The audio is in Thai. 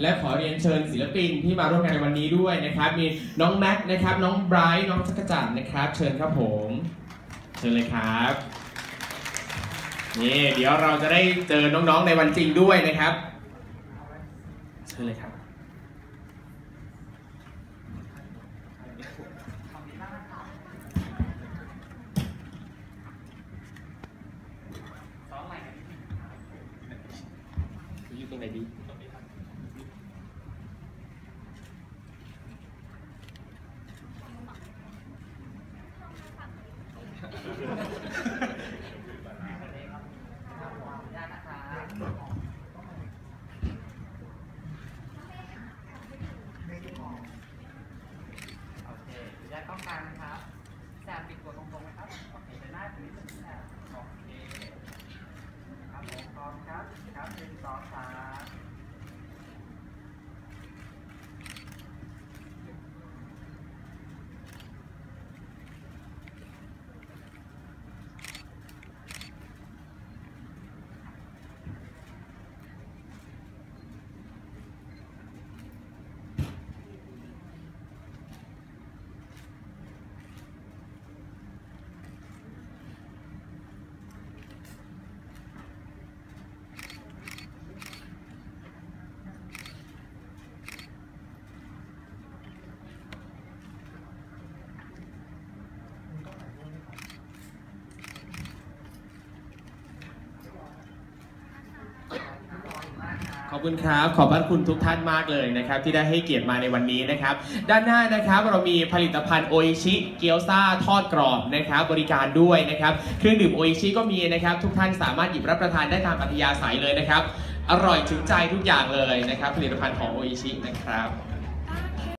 และขอเรียนเชิญศิลปินที่มาร่วมงานในวันนี้ด้วยนะครับ มีน้องแม็กนะครับ น้องไบรท์น้องจักรจันทร์นะครับ เชิญครับผม เชิญเลยครับนี่เดี๋ยวเราจะได้เจอน้องๆในวันจริงด้วยนะครับ เชิญเลยครับอยู่ตรงไหนดี โอเคแยกต้องการนะครับแซมปิดตัวตรงๆนะครับ โอเคเดินหน้าถึงนิดนึงแซมโอเค ครับผมพร้อมครับ ครับหนึ่งสองสาม ขอบคุณครับ ขอบพระคุณทุกท่านมากเลยนะครับ ที่ได้ให้เกียรติมาในวันนี้นะครับ ด้านหน้านะครับเรามีผลิตภัณฑ์โออิชิเกี๊ยวซ่าทอดกรอบนะครับ บริการด้วยนะครับเครื่องดื่มโออิชิก็มีนะครับ ทุกท่านสามารถหยิบรับประทานได้ตามอัธยาศัยเลยนะครับ อร่อยถึงใจทุกอย่างเลยนะครับ ผลิตภัณฑ์ของโออิชินะครับ